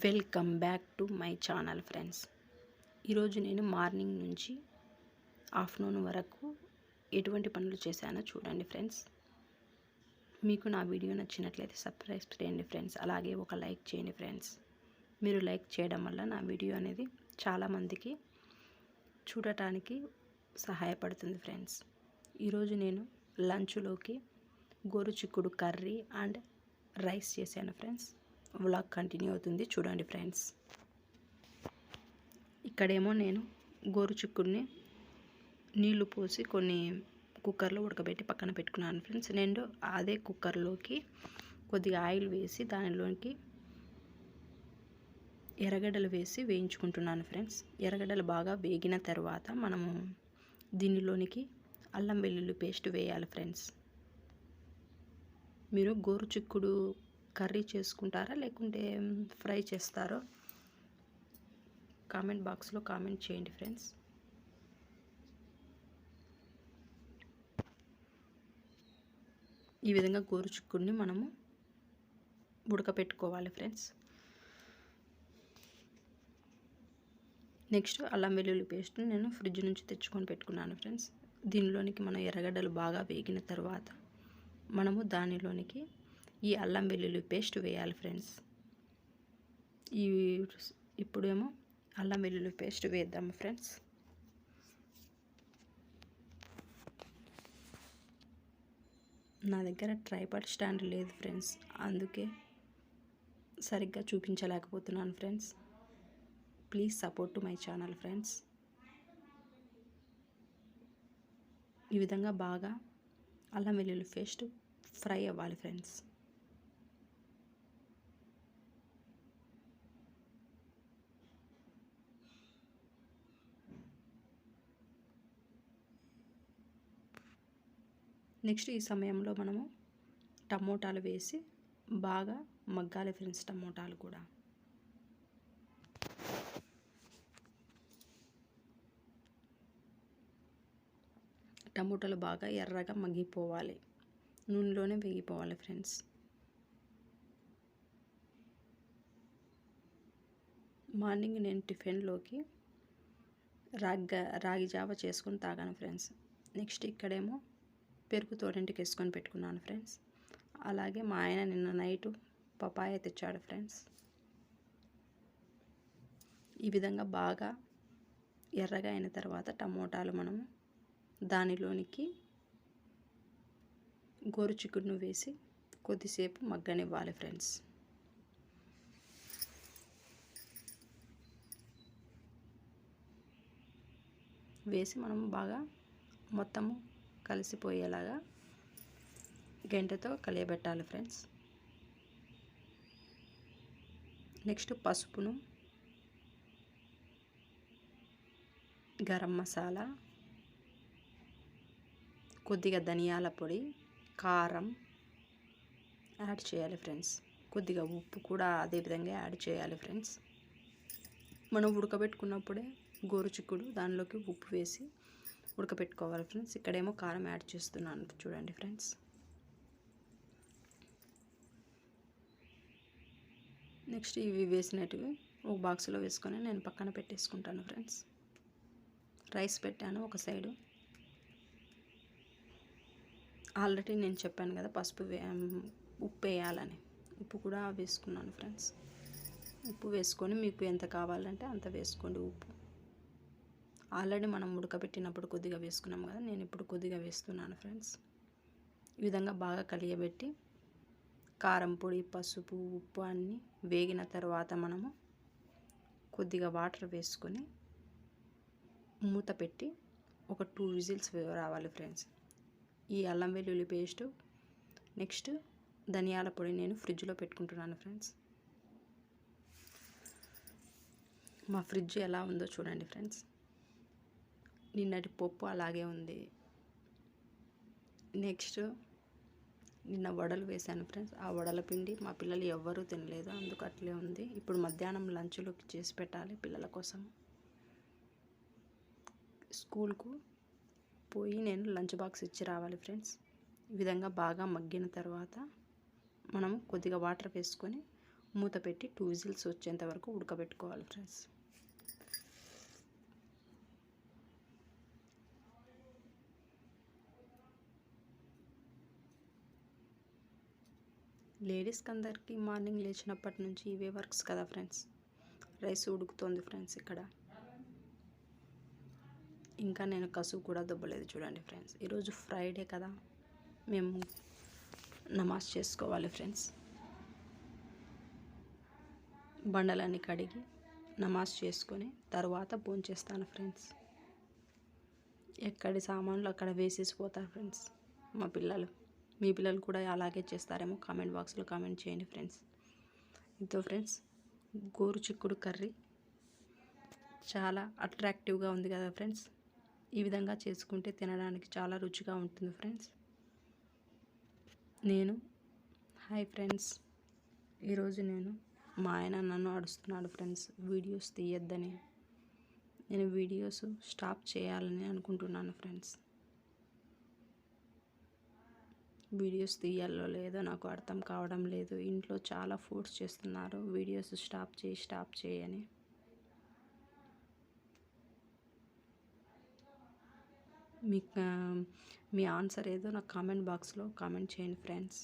Welcome back to my channel friends. ఈరోజు నేను morning నుంచి ఆఫ్టర్నూన్ వరకు ఎటువంటి పనులు చేశానో చూడండి ఫ్రెండ్స్. మీకు నా వీడియో నచ్చినట్లయితే సబ్స్క్రైబ్ చేయండి ఫ్రెండ్స్. అలాగే ఒక లైక్ చేయండి ఫ్రెండ్స్. మీరు లైక్ చేయడం వల్ల నా వీడియో అనేది చాలామందికి చూడటానికి సహాయపడుతుంది ఫ్రెండ్స్. ఈరోజు నేను లంచ్లోకి గోరు చిక్కుడు కర్రీ అండ్ రైస్ చేశాను ఫ్రెండ్స్. వ్లాగ్ కంటిన్యూ అవుతుంది. చూడండి ఫ్రెండ్స్. ఇక్కడేమో నేను గోరు చిక్కుడిని నీళ్ళు పోసి కొన్ని కుక్కర్లో ఉడకబెట్టి పక్కన పెట్టుకున్నాను ఫ్రెండ్స్. నేను అదే కుక్కర్లోకి కొద్దిగా ఆయిల్ వేసి దానిలోకి ఎర్రగడ్డలు వేసి వేయించుకుంటున్నాను ఫ్రెండ్స్. ఎర్రగడ్డలు బాగా వేగిన తర్వాత మనము దీనిలోనికి అల్లం వెల్లుల్లి పేస్ట్ వేయాలి ఫ్రెండ్స్. మీరు గోరు చిక్కుడు కర్రీ చేసుకుంటారా? లేకుంటే ఫ్రై చేస్తారో? కామెంట్ బాక్స్లో కామెంట్ చేయండి ఫ్రెండ్స్. ఈ విధంగా గోరుచుక్కుని మనము ఉడకపెట్టుకోవాలి ఫ్రెండ్స్. నెక్స్ట్ అల్లం వెల్లుల్లి పేస్ట్ నేను ఫ్రిడ్జ్ నుంచి తెచ్చుకొని పెట్టుకున్నాను ఫ్రెండ్స్. దీనిలోనికి మనం ఎర్రగడ్డలు బాగా వేగిన తర్వాత మనము దానిలోనికి ఈ అల్లం వెల్లుల్లి పేస్ట్ వేయాలి ఫ్రెండ్స్. ఈ ఇప్పుడేమో అల్లం వెల్లుల్లి పేస్ట్ వేద్దాము ఫ్రెండ్స్. నా దగ్గర ట్రైపాడ్ స్టాండ్ లేదు ఫ్రెండ్స్. అందుకే సరిగ్గా చూపించలేకపోతున్నాను friends. Please support to my channel friends. ఈ విధంగా బాగా అల్లం వెల్లుల్లి పేస్ట్ ఫ్రై అవ్వాలి ఫ్రెండ్స్. నెక్స్ట్ ఈ సమయంలో మనము టమోటాలు వేసి బాగా మగ్గాలి ఫ్రెండ్స్ టమోటాలు కూడా. టమోటాలు బాగా ఎర్రగా మగ్గిపోవాలి. నూనెలోనే వేగిపోవాలి ఫ్రెండ్స్. మార్నింగ్ నేను టిఫిన్లోకి రాగి రాగి జావ చేసుకొని తాగాను ఫ్రెండ్స్. నెక్స్ట్ ఇక్కడేమో పెరుగు తోడింటికి వేసుకొని పెట్టుకున్నాను ఫ్రెండ్స్. అలాగే మా ఆయన నిన్న నైటు పపాయ తెచ్చాడు ఫ్రెండ్స్. ఈ విధంగా బాగా ఎర్రగా అయిన తర్వాత టమోటాలు మనము దానిలోనికి గోరు చిక్కుడును వేసి కొద్దిసేపు మగ్గనివ్వాలి ఫ్రెండ్స్. వేసి మనం బాగా మొత్తము కలిసిపోయేలాగా గంటతో కలియబెట్టాలి ఫ్రెండ్స్. నెక్స్ట్ పసుపును గరం మసాలా కొద్దిగా ధనియాల పొడి కారం యాడ్ చేయాలి ఫ్రెండ్స్. కొద్దిగా ఉప్పు కూడా అదేవిధంగా యాడ్ చేయాలి ఫ్రెండ్స్. మనం ఉడకబెట్టుకున్నప్పుడే గోరుచిక్కుడు దానిలోకి ఉప్పు వేసి ఉడకపెట్టుకోవాలి ఫ్రెండ్స్. ఇక్కడేమో కారం యాడ్ చేస్తున్నాను చూడండి ఫ్రెండ్స్. నెక్స్ట్ ఇవి వేసినట్టువి ఒక బాక్స్లో వేసుకొని నేను పక్కన పెట్టేసుకుంటాను ఫ్రెండ్స్. రైస్ పెట్టాను ఒక సైడు. ఆల్రెడీ నేను చెప్పాను కదా పసుపు వే ఉప్పు వేయాలని. ఉప్పు కూడా వేసుకున్నాను ఫ్రెండ్స్. ఉప్పు వేసుకొని మీకు ఎంత కావాలంటే అంత వేసుకోండి ఉప్పు. ఆల్రెడీ మనం ఉడకబెట్టినప్పుడు కొద్దిగా వేసుకున్నాం కదా నేను ఇప్పుడు కొద్దిగా వేస్తున్నాను ఫ్రెండ్స్. ఈ విధంగా బాగా కలియబెట్టి కారం పొడి పసుపు ఉప్పు అన్నీ వేగిన తర్వాత మనము కొద్దిగా వాటర్ వేసుకొని మూత పెట్టి ఒక టూ విజిల్స్ రావాలి ఫ్రెండ్స్. ఈ అల్లం వెల్లుల్లి పేస్ట్ నెక్స్ట్ ధనియాల పొడి నేను ఫ్రిడ్జ్లో పెట్టుకుంటున్నాను ఫ్రెండ్స్. మా ఫ్రిడ్జ్ ఎలా ఉందో చూడండి ఫ్రెండ్స్. నిన్నటి పప్పు అలాగే ఉంది. నెక్స్ట్ నిన్న వడలు వేశాను ఫ్రెండ్స్. ఆ వడల పిండి మా పిల్లలు ఎవ్వరూ తినలేదు అందుకు అట్లే ఉంది. ఇప్పుడు మధ్యాహ్నం లంచ్లోకి చేసి పెట్టాలి పిల్లల కోసం. స్కూల్కు పోయి నేను లంచ్ బాక్స్ ఇచ్చి రావాలి ఫ్రెండ్స్. ఈ విధంగా బాగా మగ్గిన తర్వాత మనం కొద్దిగా వాటర్ వేసుకొని మూత పెట్టి టూ విజిల్స్ వచ్చేంత వరకు ఉడకబెట్టుకోవాలి ఫ్రెండ్స్. లేడీస్కి అందరికీ మార్నింగ్ లేచినప్పటి నుంచి ఇవే వర్క్స్ కదా ఫ్రెండ్స్? రైస్ ఉడుకుతోంది ఫ్రెండ్స్ ఇక్కడ. ఇంకా నేను కసువు కూడా దుబ్బలేదు చూడండి ఫ్రెండ్స్. ఈరోజు ఫ్రైడే కదా. మేము నమాజ్ చేసుకోవాలి ఫ్రెండ్స్. బండలన్నీ కడిగి నమాజ్ చేసుకొని తర్వాత భోంచేస్తాను ఫ్రెండ్స్. ఎక్కడి సామాన్లు అక్కడ వేసేసి పోతారు ఫ్రెండ్స్ మా పిల్లలు. మీ పిల్లలు కూడా అలాగే చేస్తారేమో కామెంట్ బాక్స్లో కామెంట్ చేయండి ఫ్రెండ్స్. ఇంతో ఫ్రెండ్స్ గోరు చిక్కుడు కర్రీ చాలా అట్రాక్టివ్గా ఉంది కదా ఫ్రెండ్స్. ఈ విధంగా చేసుకుంటే తినడానికి చాలా రుచిగా ఉంటుంది ఫ్రెండ్స్. నేను హాయ్ ఫ్రెండ్స్ ఈరోజు నేను మా ఆయన నన్ను అడుస్తున్నాడు ఫ్రెండ్స్ వీడియోస్ తీయొద్దని. నేను వీడియోస్ స్టాప్ చేయాలని అనుకుంటున్నాను ఫ్రెండ్స్. వీడియోస్ తీయాలో లేదో నాకు అర్థం కావడం లేదు. ఇంట్లో చాలా ఫోర్స్ చేస్తున్నారు. వీడియోస్ స్టాప్ చేయి స్టాప్ చేయని మీకు మీ ఆన్సర్ ఏదో నాకు కామెంట్ బాక్స్లో కామెంట్ చేయండి ఫ్రెండ్స్.